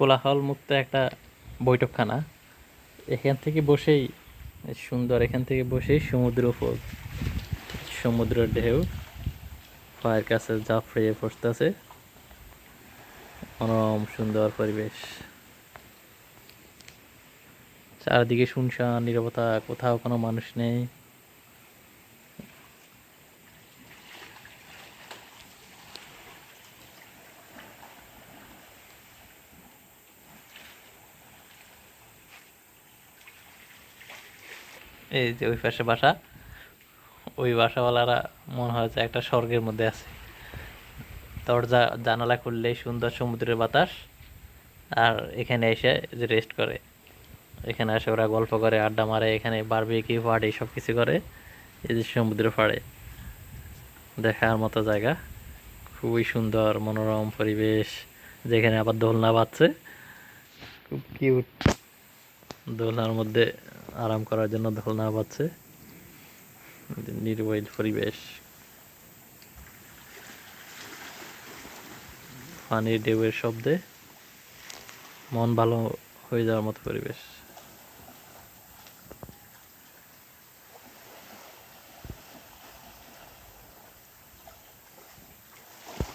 কোলাহল মুক্ত একটা বৈঠকখানা। এখান থেকে বসেই সুন্দর, এখান থেকে বসেই সমুদ্র উপর সমুদ্রের ঢেউ, পায়ের কাছে জাফরিয়ে পড়তেছে। মনোরম সুন্দর পরিবেশ। চারিদিকে শুনশান, নীরবতা, কোথাও কোনো মানুষ নেই। এই যে ওই পাশে বাসা, ওই বাসাওয়ালারা মনে হয় যে একটা স্বর্গের মধ্যে আছে। দরজা, জানালা খুললেই সুন্দর সমুদ্রের বাতাস, আর এখানে এসে যে রেস্ট করে। এখানে এসে ওরা গল্প করে, আড্ডা মারে, এখানে বারবিকিউ পার্টি সব কিছু করে, এই যে সমুদ্র পাড়ে। দেখার মতো জায়গা। খুবই সুন্দর, মনোরম পরিবেশ, যেখানে আবার দোলনা বাজছে খুব কিউট দোলনার মধ্যে আরাম করার জন্য দোলনা পাচ্ছে নির্বৈল পরিবেশ। পানির ঢেউয়ের শব্দে মন ভালো হয়ে যাওয়ার মতো পরিবেশ।